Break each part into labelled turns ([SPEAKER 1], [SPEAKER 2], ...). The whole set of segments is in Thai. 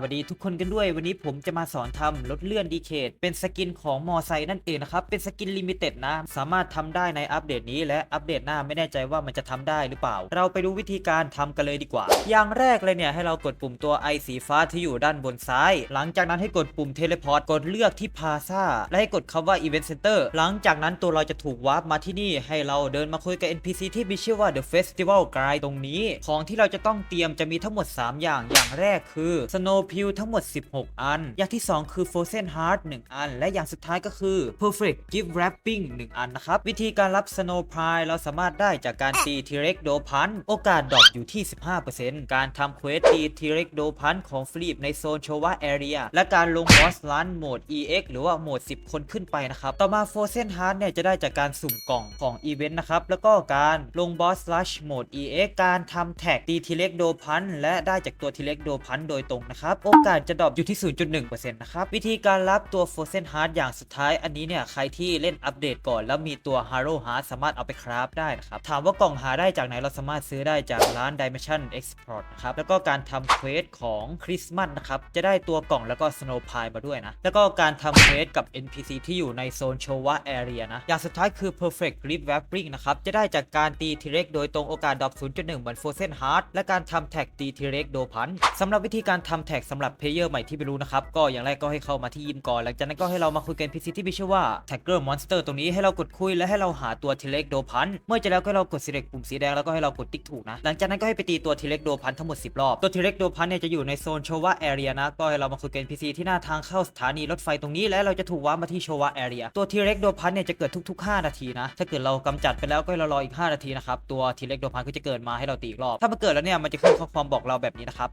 [SPEAKER 1] วัสดีทุกคนกันด้วย วันนี้ผมจะมาสอนทำรถเลื่อนดีเคทเป็นสกินของมอไซค์นั่นเองนะครับ เป็นสกินลิมิเต็ดนะ สามารถทำได้ในอัปเดตนี้และอัปเดตหน้าไม่แน่ใจว่ามันจะทำได้หรือเปล่า เราไปดูวิธีการทำกันเลยดีกว่า อย่างแรกเลยเนี่ยให้เรากดปุ่มตัวไอสีฟ้าที่อยู่ด้านบนซ้าย หลังจากนั้นให้กดปุ่มเทเลพอร์ตกดเลือกที่พาซาและให้กดคำว่า Event Center หลังจากนั้นตัวเราจะถูกวาร์ปมาที่นี่ให้เราเดินมาคุยกับ NPC ที่มีชื่อว่า The Festival Guide ตรงนี้ ของที่เราจะต้องเตรียมจะมีทั้งหมด 3 อย่างอย่างแรกคือ Snow p e e l ทั้งหมด 16 อัน อย่างที่ 2 คือ Frozen Heart 1 อัน และอย่างสุดท้ายก็คือ Perfect Gift Wrapping 1 อันนะครับ วิธีการรับ Snow Pie เราสามารถได้จากการตี T-Rex โดพัน โอกาสดรอปอยู่ที่ 15%การทำเควสตี T-Rex โดพันของฟลีปในโซนโชวา Area และการลงบอสลันโหมด EX หรือว่าโหมด 10 คนขึ้นไปนะครับ ต่อมา Frozen Heart เนี่ยจะได้จากการสุ่มกล่องของอีเวนต์นะครับ แล้วก็การลงบอสลัชโหมด EX การทำแท็กตี T-Rex โดพันและได้จากตัว T-Rex โดพันโดยตรงนะครับ โอกาสจะดรอปอยู่ที่ 0.1%นะครับ วิธีการรับตัว Frozen Heart อย่างสุดท้ายอันนี้เนี่ยใครที่เล่นอัปเดตก่อนแล้วมีตัว Haro Heart สามารถเอาไปคราฟได้นะครับ ถามว่ากล่องหาได้จากไหนเราสามารถซื้อได้จากร้าน Dimension Export นะครับ แล้วก็การทำเควสของคริสต์มาสนะครับ จะได้ตัวกล่องแล้วก็ Snow Pie มาด้วยนะ แล้วก็การทำเควสกับ NPC ที่อยู่ในโซนโชวะ Area นะ อย่างสุดท้ายคือ Perfect Grip Wrapping นะครับ จะได้จากการตี T-Rex โดยตรงโอกาสดรอป0.1 เหมือน Frozen Heart และการทำแท็กตี T-Rex โดพันสำหรับวิธีการทำแท็กสำหรับเพลเยอร์ใหม่ที่ไม่รู้นะครับ ก็อย่างแรกก็ให้เข้ามาที่ยิมก่อน หลังจากนั้นก็ให้เรามาคุยกัน NPC ที่มีชื่อว่า Tagger Monster ตรงนี้ให้เรากดคุยและให้เราหาตัว T-Rex โดพัน เมื่อจะแล้วก็เรากด select ปุ่มสีแดงแล้วก็ให้เรากดติ๊กถูกนะ หลังจากนั้นก็ให้ไปตีตัว T-Rex โดพันทั้งหมด 10 รอบ ตัว T-Rex โดพันเนี่ยจะอยู่ในโซนโชวะ Area นะ ก็ให้เรามาคุยกัน NPC ที่หน้าทางเข้าสถานีรถไฟตรงนี้และเราจะถูกว้ามาที่โชวะ Area ตัว T-Rex โดพันเนี่ยจะเกิดทุก ๆ 5 นาทีนะ ถ้าเกิดเรากำจัดไปแล้วก็ให้เรารออีก 5 นาทีนะครับตัว T-Rex โดพันก็จะเกิดมาให้เราตีอีกรอบ ถ้ามันเกิดแล้วเนี่ยมันจะขึ้นข้อความบอกเราแบบนี้นะครับ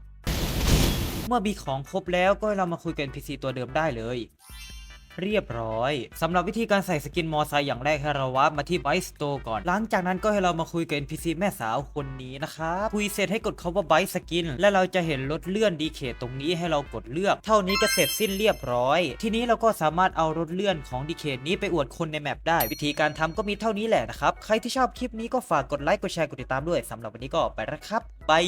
[SPEAKER 1] เมื่อมีของครบแล้วก็ให้เรามาคุยกับ NPC ตัวเดิมได้เลย เรียบร้อยสำหรับวิธีการใส่สกินมอไซค์อย่างแรกให้เราวาร์ปมาที่ไบสโตก่อน หลังจากนั้นก็ให้เรามาคุยกับ NPC แม่สาวคนนี้นะครับคุยเสร็จให้กดคาว่าไบสกินและเราจะเห็นรถเลื่อนดีเคตรงนี้ให้เรากดเลือก เท่านี้ก็เสร็จสิ้นเรียบร้อย ทีนี้เราก็สามารถเอารถเลื่อนของดีเคนี้ไปอวดคนในแมปได้ วิธีการทำก็มีเท่านี้แหละนะครับใครที่ชอบคลิปนี้ก็ฝากกดไลค์กดแชร์กดติดตามด้วยสำหรับวันนี้ก็ไปแล้วครับบาย